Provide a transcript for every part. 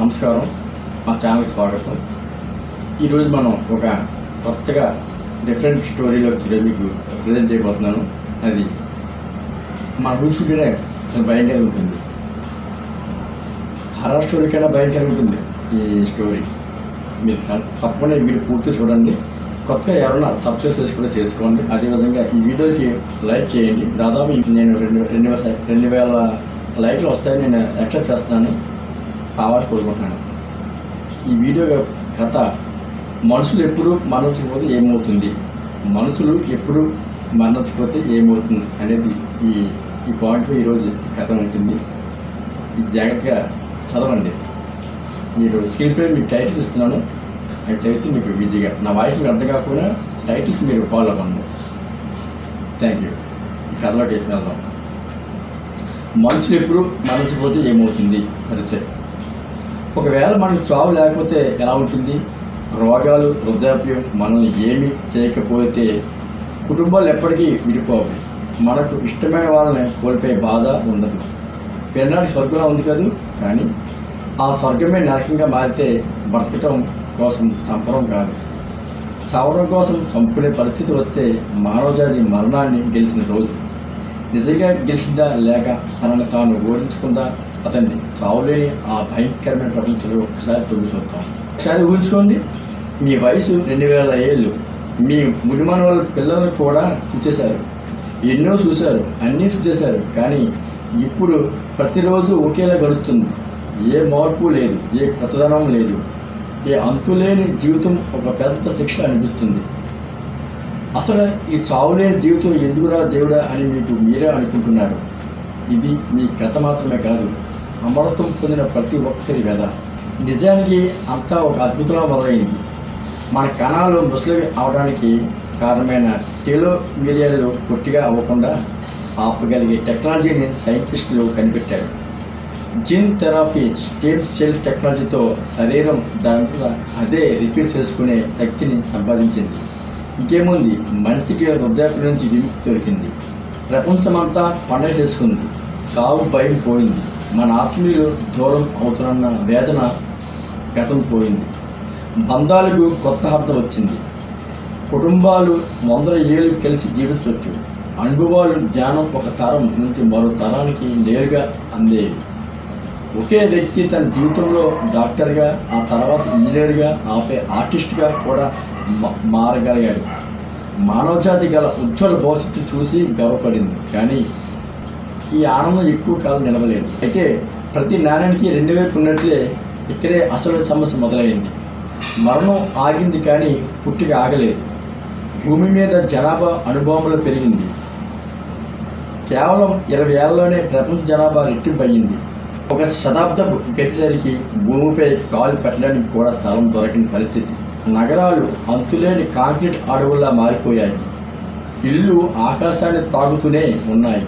నమస్కారం. మా ఛానల్కి స్వాగతం. ఈరోజు మనం ఒక కొత్తగా డిఫరెంట్ స్టోరీలో మీకు ప్రజెంట్ చేయబోతున్నాను. అది మన కూడా చాలా భయంకరంగా ఉంటుంది. హర్రర్ స్టోరీ కన్నా భయంకరంగా ఉంటుంది ఈ స్టోరీ. మీరు తప్పకుండా ఈ వీడియో పూర్తి చూడండి. కొత్తగా ఎవరైనా సబ్స్క్రైబ్ చేసి కూడా చేసుకోండి. అదేవిధంగా ఈ వీడియోకి లైక్ చేయండి. దాదాపు ఇప్పుడు నేను రెండు రెండు వేల రెండు వేల లైక్లు వస్తాయని నేను యాక్సెప్ట్ చేస్తున్నాను. కావాలని కోరుకుంటున్నాను. ఈ వీడియో కథ మనుషులు ఎప్పుడు మరణించకపోతే ఏమవుతుంది? మనుషులు ఎప్పుడు మరణించకపోతే ఏమవుతుంది అనేది ఈ ఈ పాయింట్ ఈరోజు ఈ కథ ఉంటుంది. ఇది జాగ్రత్తగా చదవండి. మీరు స్క్రీన్ పై మీకు టైటిల్స్ ఇస్తున్నాను. అది చదివితే మీకు ఈజీగా నా వాయిస్ మీకు అర్థం కాకపోయినా టైటిల్స్ మీరు ఫాలో అవ్వండి. థ్యాంక్ యూ ఈ కథలోకి వెళ్దాం. మనుషులు ఎప్పుడు మరణించకపోతే ఏమవుతుంది? పరిచయం ఒకవేళ మనకు చావు లేకపోతే ఎలా ఉంటుంది? రోగాలు వృద్ధాప్యం మనల్ని ఏమి చేయకపోతే కుటుంబాలు ఎప్పటికీ విడిపోవు. మనకు ఇష్టమైన వాళ్ళని కోల్పోయే బాధ ఉండదు. పెన్నాడు స్వర్గంలో ఉంది కాదు? కానీ ఆ స్వర్గమే నరకంగా మారితే బ్రతకటం కోసం చంపడం కాదు. చావడం కోసం చంపుకునే పరిస్థితి వస్తే మానవజాతి మరణాన్ని గెలిచిన రోజు. నిజంగా గెలిచిందా లేక తనను తాను ఓడించుకుందా? అతన్ని చావులేని ఆ భయంకరమైన ప్రపంచంలో ఒక్కసారి తొంగి చూద్దాం ఒకసారి ఊహించుకోండి మీ వయసు రెండు వేల ఏళ్ళు. మీ మునిమాన వాళ్ళ పిల్లలను కూడా చూసేశారు. ఎన్నో చూశారు అన్నీ చూసేశారు కానీ ఇప్పుడు ప్రతిరోజు ఒకేలా గడుస్తుంది. ఏ మార్పు లేదు ఏ కొత్తదనం లేదు. ఏ అంతులేని జీవితం ఒక పెద్ద శిక్ష అనిపిస్తుంది. అసలు ఈ చావులేని జీవితం ఎందుకురా దేవుడా అని మీకు మీరే అనుకుంటున్నారు. ఇది మీ కథ మాత్రమే కాదు. అమరత్వం పొందిన ప్రతి ఒక్కరి కథ నిజానికి అంతా ఒక అద్భుతంగా మొదలైంది. మన కణాలు ముస్లిం అవడానికి కారణమైన టెలోమీరియాలు పొట్టిగా అవ్వకుండా ఆపగలిగే టెక్నాలజీని సైంటిస్టులు కనిపెట్టారు. జిన్ థెరపీ స్టెమ్ సెల్ టెక్నాలజీతో శరీరం దాంట్లో అదే రిపీట్ చేసుకునే శక్తిని సంపాదించింది. ఇంకేముంది? మనిషికి వృద్ధాప్యం నుంచి విముక్తి దొరికింది. ప్రపంచమంతా పండగ చేసుకుంది. చావు భయం పోయింది. మన ఆత్మీయులు దూరం అవుతున్న వేదన గతం పోయింది. బంధాలకు కొత్త అర్థం వచ్చింది. కుటుంబాలు వందల ఏళ్ళు కలిసి జీవించవచ్చు అనుభవాలు జ్ఞానం ఒక తరం నుంచి మరో తరానికి నేరుగా అందేవి. ఒకే వ్యక్తి తన జీవితంలో డాక్టర్గా ఆ తర్వాత ఇంజనీర్గా ఆపై ఆర్టిస్ట్గా కూడా మారగలిగాడు. మానవజాతి గల ఉజ్వల భవిష్యత్తు చూసి గర్వపడింది. కానీ ఈ ఆనందం ఎక్కువ కాలం నిలవలేదు. అయితే ప్రతి నాణ్యానికి రెండు వైపు ఉన్నట్లే ఇక్కడే అసలు సమస్య మొదలైంది. మరణం ఆగింది కానీ పుట్టిక ఆగలేదు. భూమి మీద జనాభా అనుభవంలో పెరిగింది. కేవలం ఇరవై ఏళ్ళలోనే ప్రపంచ జనాభా రెట్టింపు అయ్యింది. ఒక శతాబ్దం గడిచేసరికి భూమిపై కాలు పెట్టడానికి కూడా స్థలం దొరకని పరిస్థితి. నగరాలు అంతులేని కాంక్రీట్ అడవుల్లా మారిపోయాయి. ఇల్లు ఆకాశాన్ని తాగుతూనే ఉన్నాయి.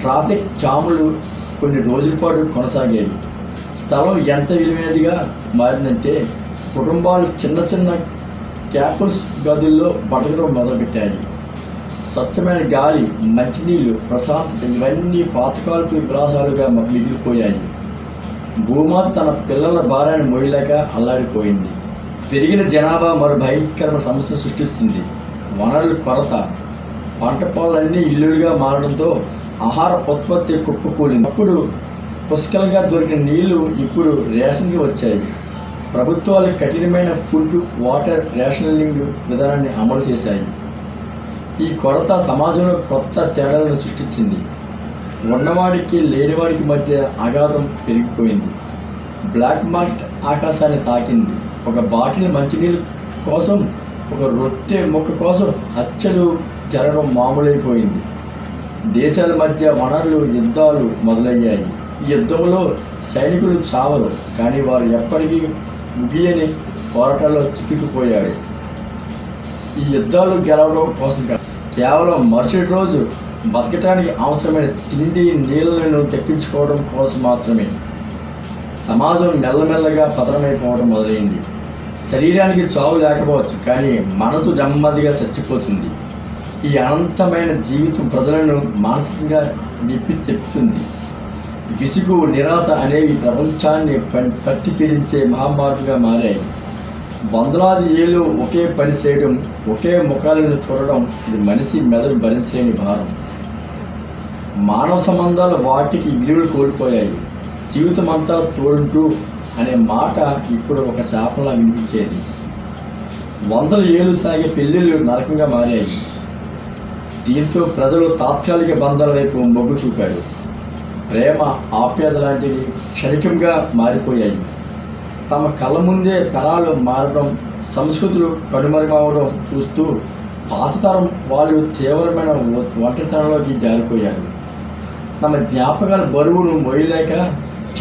ట్రాఫిక్ జాములు కొన్ని రోజుల పాటు కొనసాగేవి. స్థలం ఎంత విలువైనదిగా మారిందంటే కుటుంబాలు చిన్న చిన్న క్యాపుల్స్ గదుల్లో బతకడం మొదలుపెట్టాయి. స్వచ్ఛమైన గాలి మంచినీళ్ళు ప్రశాంతత ఇవన్నీ పాతకాలపు విలాసాలుగా మిగిలిపోయాయి. భూమాత తన పిల్లల భారాన్ని మోయలేక అల్లాడిపోయింది. పెరిగిన జనాభా మరో భయంకరమైన సమస్య సృష్టిస్తుంది. వనరుల కొరత పంట పొలాలన్నీ ఇల్లులుగా మారడంతో ఆహార ఉత్పత్తి కుప్పకూలింది అప్పుడు పుష్కలంగా దొరికిన నీళ్ళు ఇప్పుడు రేషన్కి వచ్చాయి. ప్రభుత్వాలు కఠినమైన ఫుడ్ వాటర్ రేషనలింగ్ విధానాన్ని అమలు చేశాయి. ఈ కొరత సమాజంలో కొత్త తేడాలను సృష్టించింది. ఉన్నవాడికి లేనివాడికి మధ్య అగాధం పెరిగిపోయింది. బ్లాక్ మార్కెట్ ఆకాశాన్ని తాకింది. ఒక బాటిల్ మంచినీళ్ళు కోసం ఒక రొట్టె మొక్క కోసం హత్యలు జరగడం మామూలైపోయింది. దేశాల మధ్య వనరులు యుద్ధాలు మొదలయ్యాయి. ఈ యుద్ధంలో సైనికులు చావరు కానీ వారు ఎప్పటికీ ముగియని పోరాటాల్లో చిక్కుకుపోయారు. ఈ యుద్ధాలు గెలవడం కోసం కేవలం మరుసటి రోజు బతకటానికి అవసరమైన తిండి నీళ్ళను తెప్పించుకోవడం కోసం మాత్రమే. సమాజం మెల్లమెల్లగా పతనమైపోవడం మొదలైంది. శరీరానికి చావు లేకపోవచ్చు కానీ మనసు నెమ్మదిగా చచ్చిపోతుంది. ఈ అనంతమైన జీవితం ప్రజలను మానసికంగా నిప్పి చెప్తుంది విసుగు నిరాశ అనేవి ప్రపంచాన్ని పట్టిపీడించే పట్టి పీడించే మారాయి. వందలాది ఏళ్ళు ఒకే పని చేయడం ఒకే ముఖాలను చూడడం ఇది మనిషి మెదడు భరించలేని భారం. మానవ సంబంధాలు వాటికి విలువలు కోల్పోయాయి. జీవితం అంతా తోడుంటూ అనే మాట ఇప్పుడు ఒక శాపంలా వినిపించేది. వందల ఏళ్ళు సాగే పెళ్ళిళ్ళు నరకంగా మారాయి. దీంతో ప్రజలు తాత్కాలిక బంధాల వైపు మొగ్గు చూపారు. ప్రేమ ఆప్యాయత లాంటివి క్షణికంగా మారిపోయాయి. తమ కళ్ళ ముందే తరాలు మారడం సంస్కృతులు కనుమరుగవడం చూస్తూ పాత తరం వాళ్ళు తీవ్రమైన ఒంటరితనంలోకి జారిపోయారు. తమ జ్ఞాపకాల బరువును మోయలేక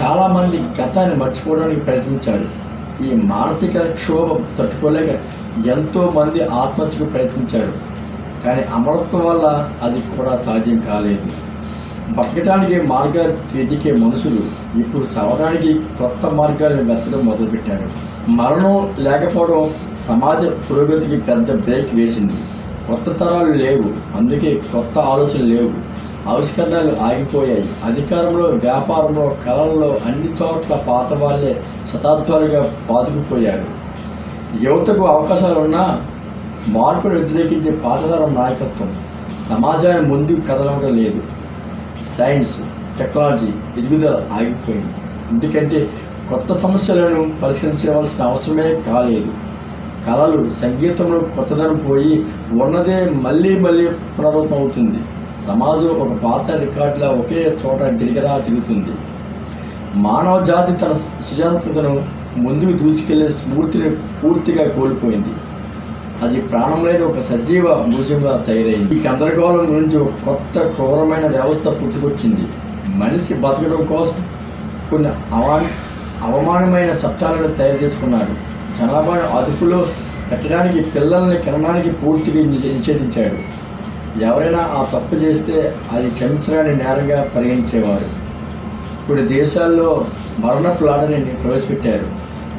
చాలామంది గతాన్ని మర్చిపోవడానికి ప్రయత్నించారు. ఈ మానసిక క్షోభ తట్టుకోలేక ఎంతోమంది ఆత్మహత్యకు ప్రయత్నించారు. కానీ అమరత్వం వల్ల అది కూడా సాధ్యం కాలేదు. బతకడానికి మార్గాలు వెతికే మనుషులు ఇప్పుడు చదవడానికి కొత్త మార్గాలను వెతకడం మొదలుపెట్టారు. మరణం లేకపోవడం సమాజ పురోగతికి పెద్ద బ్రేక్ వేసింది. కొత్త తరాలు లేవు. అందుకే కొత్త ఆలోచనలు లేవు. ఆవిష్కరణలు ఆగిపోయాయి. అధికారంలో వ్యాపారంలో కళల్లో అన్ని చోట్ల పాత వాళ్ళే శతాబ్దాలుగా బాతుకుపోయారు యువతకు అవకాశాలు ఉన్నా మార్పును వ్యతిరేకించే పాతతరం నాయకత్వం సమాజాన్ని ముందుకు కదలడం లేదు. సైన్స్ టెక్నాలజీ ఎదుగుదల ఆగిపోయింది. ఎందుకంటే కొత్త సమస్యలను పరిష్కరించవలసిన అవసరమే కాలేదు. కళలు సంగీతంలో కొత్తదనం పోయి ఉన్నదే మళ్ళీ మళ్ళీ పునరావృతం అవుతుంది. సమాజం ఒక పాత రికార్డులా ఒకే చోట గిరిగరా తిరుగుతుంది. మానవ జాతి తన సృజనాత్మకతను ముందుకు దూసుకెళ్ళే స్ఫూర్తిని పూర్తిగా కోల్పోయింది. అది ప్రాణం లేని ఒక సజీవ మూజంగా తయారైంది. ఈ గందరగోళం నుంచి ఒక కొత్త క్రూరమైన వ్యవస్థ పుట్టుకొచ్చింది. మనిషి బతకడం కోసం కొన్ని అవా అవమానమైన చట్టాలను తయారు చేసుకున్నాడు. జనాభాను అదుపులో పెట్టడానికి పిల్లల్ని కనడానికి పూర్తిగా నిషేధించాడు. ఎవరైనా ఆ తప్పు చేస్తే అది క్షమించడానికి నేరంగా పరిగణించేవారు. ఇప్పుడు దేశాల్లో మరణపు లాటరీని ప్రవేశపెట్టారు.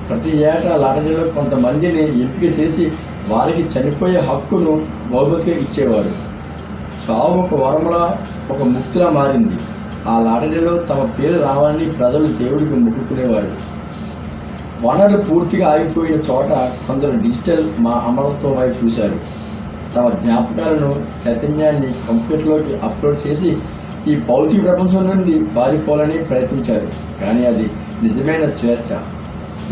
ప్రతి ఏటా లాటరీలో కొంతమందిని ఎంపిక చేసి వారికి చనిపోయే హక్కును బహుమతిగా ఇచ్చేవారు చావు ఒక వరములా ఒక ముక్తిలా మారింది. ఆ లాటరీలో తమ పేరు రావాలని ప్రజలు దేవుడికి మొక్కుకునేవారు. వనరులు పూర్తిగా ఆగిపోయిన చోట కొందరు డిజిటల్ మా అమరత్వం వైపు చూశారు. తమ జ్ఞాపకాలను చైతన్యాన్ని కంప్యూటర్లోకి అప్లోడ్ చేసి ఈ భౌతిక ప్రపంచం నుండి పారిపోవాలని ప్రయత్నించారు. కానీ అది నిజమైన స్వేచ్ఛ.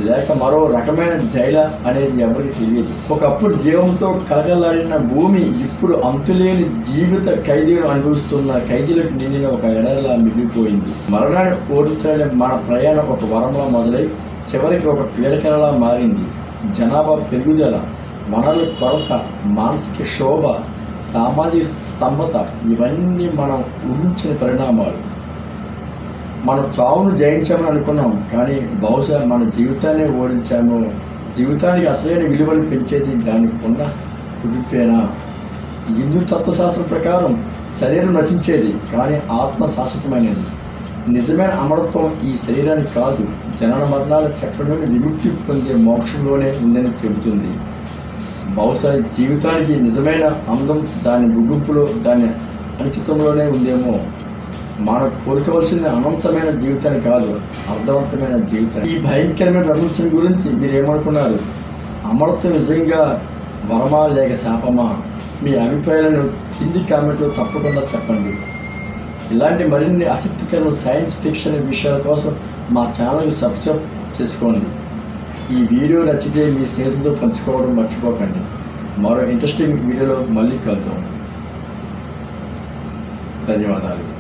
లేక మరో రకమైన జైల అనేది ఎవరికి తెలియదు. ఒకప్పుడు జీవంతో కలగలాడిన భూమి ఇప్పుడు అంతులేని జీవిత ఖైదీలు అనుభవిస్తున్న ఖైదీలకు నిండిన ఒక ఎడలా మిగిలిపోయింది. మరణాన్ని ఓడించడానికి మన ప్రయాణం ఒక వరంలా మొదలై చివరికి ఒక పీడకలలా మారింది. జనాభా పెరుగుదల వనరుల కొరత మానసిక శోభ సామాజిక స్తంభత ఇవన్నీ మనం ఊహించిన పరిణామాలు. మనం చావును జయించామని అనుకున్నాం కానీ బహుశా మన జీవితాన్ని ఓడించాము. జీవితానికి అసలైన విలువలు పెంచేది దానికి ఉన్న కుదిపేనా హిందూ తత్వశాస్త్రం ప్రకారం శరీరం నశించేది కానీ ఆత్మ శాశ్వతమైనది. నిజమైన అమరత్వం ఈ శరీరానికి కాదు జనన మరణాల చక్రం నుండి విముక్తి పొందే మోక్షంలోనే ఉందని చెబుతుంది. బహుశా జీవితానికి నిజమైన అందం దాని ముగింపులో దాని అనిచితంలోనే ఉందేమో. మనం కోరుకోవాల్సిన అనంతమైన జీవితాన్ని కాదు అర్థవంతమైన జీవితం ఈ భయంకరమైన ప్రపంచం గురించి మీరు ఏమనుకున్నారు? అమరత్వం నిజంగా వరమా లేక శాపమా? మీ అభిప్రాయాలను కింది కామెంట్లో తప్పకుండా చెప్పండి. ఇలాంటి మరిన్ని ఆసక్తికరమైన సైన్స్ ఫిక్షన్ విషయాల కోసం మా ఛానల్కి సబ్స్క్రైబ్ చేసుకోండి. ఈ వీడియో నచ్చితే మీ స్నేహితులతో పంచుకోవడం మర్చిపోకండి. మరో ఇంట్రెస్టింగ్ వీడియోలో మళ్ళీ కలుద్దాం. ధన్యవాదాలు.